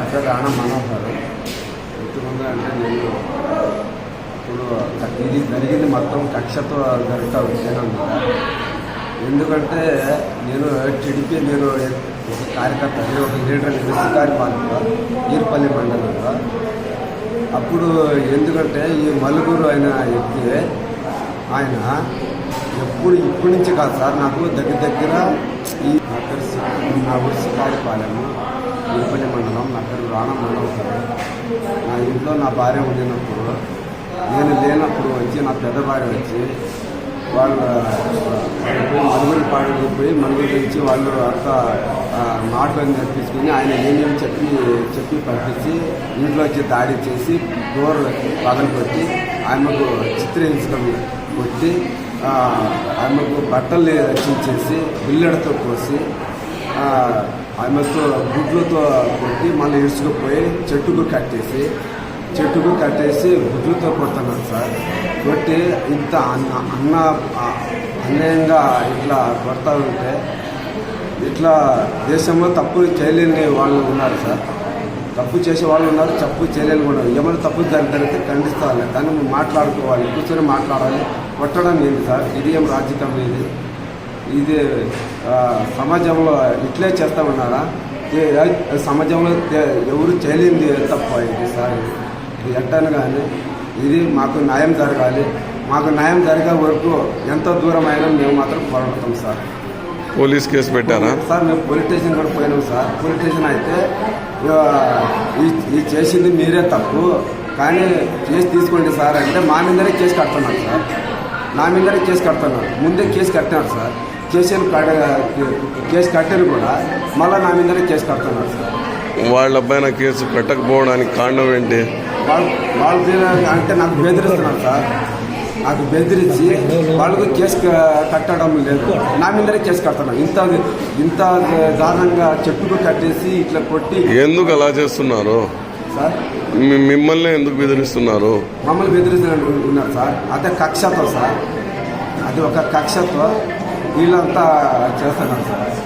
మధ్య రాణ మనోహర్ ఎంతమంది అంటే నేను ఇప్పుడు ఇది జరిగింది మొత్తం కక్షతో జరుగుతూ వచ్చానమాట ఎందుకంటే నేను టీడీపీ నేను ఒక కార్యకర్త ఒక లీడర్ విసికారి పాలన ఈర్పల్లి మండలంలో. అప్పుడు ఎందుకంటే ఈ మలుగురు అయిన వ్యక్తి ఆయన ఎప్పుడు ఇప్పటి నుంచి కాదు సార్ నాకు దగ్గర దగ్గర ఈ నా ఊరి సి- ఈర్పల్లి మండలం నా పేరు రాణా మండలం నా ఇంట్లో నా భార్య ఉండినప్పుడు నేను లేనప్పుడు వచ్చి నా పెద్ద భార్య వచ్చి వాళ్ళు పోయి మనుగురు పాడు పోయి మనుగురు ఇచ్చి వాళ్ళు అంత మాటలు తెప్పించుకుని ఆయన ఏమేమి చెప్పి చెప్పి పంపించి ఇంట్లో వచ్చి దాడి చేసి డోర్ పగలు కొట్టి ఆమెకు చిత్రహింసకం కొట్టి ఆమెకు బట్టలు రక్షించేసి బిల్లెడతో కోసి ఆమెతో గుడ్లతో కొట్టి మళ్ళీ ఇరుచుకుపోయి చెట్టుకు కట్టేసి చెట్టుకు కట్టేసి గుడ్లతో కొడుతున్నారు సార్. కొట్టి ఇంత అన్న అన్న అన్యాయంగా ఇట్లా కొడతా ఉంటే ఇట్లా దేశంలో తప్పు చేయలేని వాళ్ళు ఉన్నారు సార్. తప్పు చేసే వాళ్ళు ఉన్నారు తప్పు చేయలేని కూడా ఏమైనా తప్పు జరిగితే ఖండిస్తావాలి కానీ మాట్లాడుకోవాలి కూర్చొని మాట్లాడాలి. కొట్టడం ఏంటి సార్? ఇది ఏం రాజకీయం ఇది. ఇది సమాజంలో ఇట్లే చేస్తామన్నారా ఏ- ఏ- సమాజంలో ఎవరు చేయలేంది తప్ప ఇది సార్? ఇది. ఎట్టని కానీ ఇది మాకు న్యాయం జరగాలి. మాకు న్యాయం జరిగే వరకు ఎంత దూరం అయినా మేము మాత్రం పోరాడతాం సార్. పోలీస్ కేసు పెట్టారా? సార్ మేము పోలీస్ స్టేషన్ కూడా పోయినాం సార్. పోలీస్ స్టేషన్ అయితే ఈ చేసింది మీరే తప్పు. కానీ కేసు తీసుకోండి సార్ అంటే మా మీదనే కేసు కడుతున్నారు సార్. నా మీదనే కేసు కడుతున్నారు. ముందే కేసు కట్టినారు సార్. కేసులు కడ కేసు కట్టారు కూడా మళ్ళీ నా మీదనే కేసు కడుతున్నారు. సార్ వాళ్ళ పైన కేసు పెట్టకపోవడానికి కారణం ఏంటి? వాళ్ళు అంటే నాకు బెదిరిస్తున్నారు సార్. నాకు బెదిరించి వాళ్ళకు కేసు కట్టడం లేదు. నా మీదనే కేసు కడుతున్నారు. ఇంత ఇంత దారుణంగా చెట్టుకు కట్టేసి ఇట్లా కొట్టి ఎందుకు అలా చేస్తున్నారు? సార్? మిమ్మల్ని ఎందుకు బెదిరిస్తున్నారు? మమ్మల్ని బెదిరిస్తున్నారు సార్. అదే కక్షతో సార్. అది ఒక కక్షతో వీళ్ళంతా చేస్తున్నారు సార్.